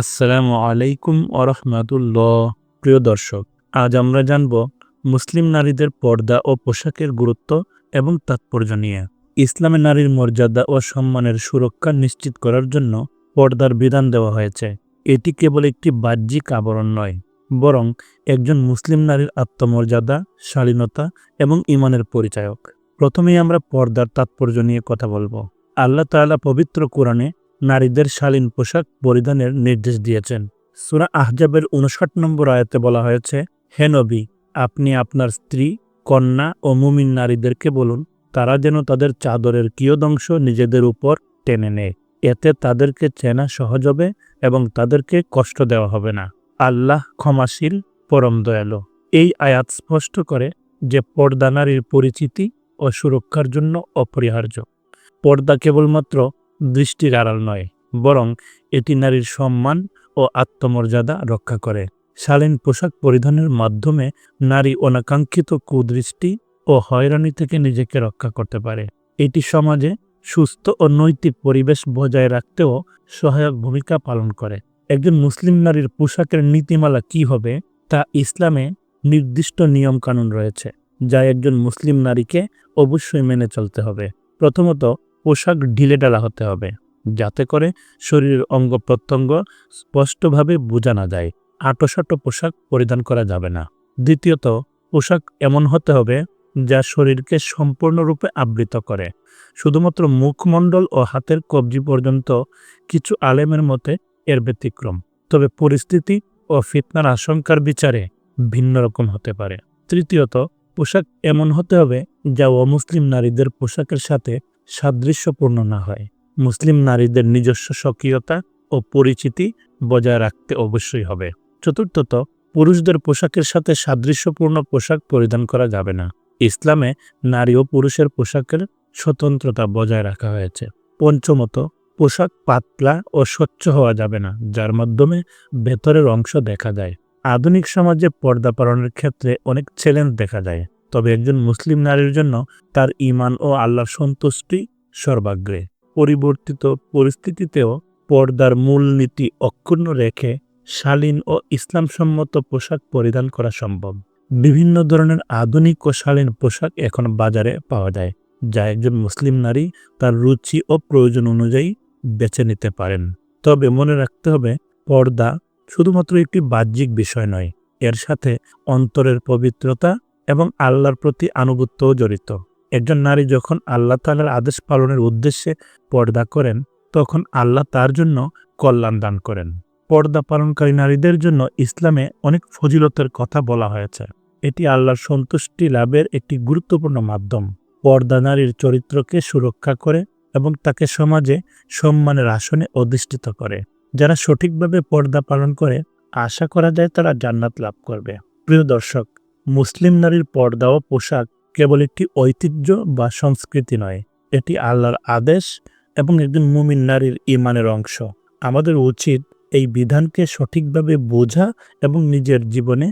আসসালামু আলাইকুম ওরহমাতুল্লাহ প্রিয় দর্শক, আজ আমরা জানব মুসলিম নারীদের পর্দা ও পোশাকের গুরুত্ব এবং তাৎপর্য নিয়ে। ইসলামে নারীর মর্যাদা ও সম্মানের সুরক্ষা নিশ্চিত করার জন্য পর্দার বিধান দেওয়া হয়েছে। এটি কেবল একটি বাহ্যিক আবরণ নয়, বরং একজন মুসলিম নারীর আত্মমর্যাদা, শালীনতা এবং ইমানের পরিচায়ক। প্রথমেই আমরা পর্দার তাৎপর্য নিয়ে কথা বলব। আল্লাহ তাআলা পবিত্র কোরআনে নারীদের শালীন পোশাক পরিধানের নির্দেশ দিয়েছেন। সুরা আহজাবের উনষাট নম্বর আয়াতে বলা হয়েছে, হে নবী, আপনি আপনার স্ত্রী, কন্যা ও মুমিন নারীদেরকে বলুন, তারা যেন তাদের চাদরের কিয়দংশ নিজেদের উপর টেনে নেয়। এতে তাদেরকে চেনা সহজ হবে এবং তাদেরকে কষ্ট দেওয়া হবে না। আল্লাহ ক্ষমাশীল, পরম দয়ালু। এই আয়াত স্পষ্ট করে যে পর্দা নারীর পরিচিতি ও সুরক্ষার জন্য অপরিহার্য। পর্দা কেবলমাত্র দৃষ্টির আড়াল নয়, বরং এটি নারীর সম্মান ও আত্মমর্যাদা রক্ষা করে। শালীন পোশাক পরিধানের মাধ্যমে নারী অনাকাঙ্ক্ষিত কুদৃষ্টি ও হয়রানি থেকে নিজেকে রক্ষা করতে পারে। এটি সমাজে সুস্থ ও নৈতিক পরিবেশ বজায় রাখতেও সহায়ক ভূমিকা পালন করে। একজন মুসলিম নারীর পোশাকের নীতিমালা কি হবে তা ইসলামে নির্দিষ্ট নিয়মকানুন রয়েছে, যা একজন মুসলিম নারীকে অবশ্যই মেনে চলতে হবে। প্রথমত পোশাক ঢিলেঢালা হতে হবে, যাতে করে শরীরের অঙ্গ প্রত্যঙ্গ স্পষ্টভাবে বোঝা না যায়। আটোসাটো পোশাক পরিধান করা যাবে না। দ্বিতীয়ত, পোশাক এমন হতে হবে যা শরীরকে সম্পূর্ণরূপে আবৃত করে। শুধুমাত্র মুখমণ্ডল ও হাতের কবজি পর্যন্ত কিছু আলেমের মতে এর ব্যতিক্রম। তবে পরিস্থিতি ও ফিতনার আশঙ্কার বিচারে ভিন্ন রকম হতে পারে। তৃতীয়ত, পোশাক এমন হতে হবে যা অমুসলিম নারীদের পোশাকের সাথে সাদৃশ্যপূর্ণ না হয়। মুসলিম নারীদের নিজস্ব স্বকীয়তা ও পরিচিতি বজায় রাখতে অবশ্যই হবে। চতুর্থত, পুরুষদের পোশাকের সাথে সাদৃশ্যপূর্ণ পোশাক পরিধান করা যাবে না। ইসলামে নারী ও পুরুষের পোশাকের স্বতন্ত্রতা বজায় রাখা হয়েছে। পঞ্চমত, পোশাক পাতলা ও স্বচ্ছ হওয়া যাবে না, যার মাধ্যমে ভেতরের অংশ দেখা যায়। আধুনিক সমাজে পর্দা পালনের ক্ষেত্রে অনেক চ্যালেঞ্জ দেখা যায়। তবে একজন মুসলিম নারীর জন্য তার ইমান ও আল্লাহর সন্তুষ্টি সর্বাগ্রে। পরিবর্তিত পরিস্থিতিতেও পর্দার মূলনীতি অক্ষুণ্ণ রেখে শালীন ও ইসলামসম্মত পোশাক পরিধান করা সম্ভব। বিভিন্ন ধরনের আধুনিক ও শালীন পোশাক এখন বাজারে পাওয়া যায়, যা একজন মুসলিম নারী তার রুচি ও প্রয়োজন অনুযায়ী বেছে নিতে পারেন। তবে মনে রাখতে হবে, পর্দা শুধুমাত্র একটি বাহ্যিক বিষয় নয়, এর সাথে অন্তরের পবিত্রতা এবং আল্লাহর প্রতি আনুগত্যও জড়িত। একজন নারী যখন আল্লাহ তালার আদেশ পালনের উদ্দেশ্যে পর্দা করেন, তখন আল্লাহ তার জন্য কল্যাণ দান করেন। পর্দা পালনকারী নারীদের জন্য ইসলামে অনেক ফজিলতের কথা বলা হয়েছে। এটি আল্লাহর সন্তুষ্টি লাভের একটি গুরুত্বপূর্ণ মাধ্যম। পর্দা নারীর চরিত্রকে সুরক্ষা করে এবং তাকে সমাজে সম্মানের আসনে অধিষ্ঠিত করে। যারা সঠিকভাবে পর্দা পালন করে, আশা করা যায় তারা জান্নাত লাভ করবে। প্রিয় দর্শক মুসলিম নারীর পর্দা ও পোশাক কেবল একটি ঐতিহ্য বা সংস্কৃতি নয়, এটি আল্লাহর আদেশ এবং একজন মুমিন নারীর ইমানের অংশ। আমাদের উচিত এই বিধানকে সঠিকভাবে বোঝা এবং নিজের জীবনে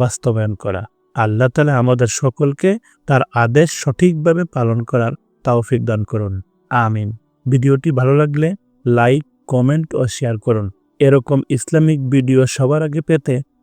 বাস্তবায়ন করা। আল্লাহ তালা আমাদের সকলকে তার আদেশ সঠিকভাবে পালন করার তাওফিক দান করুন। আমিন। ভিডিওটি ভালো লাগলে লাইক, কমেন্ট ও শেয়ার করুন। এরকম ইসলামিক ভিডিও সবার আগে পেতে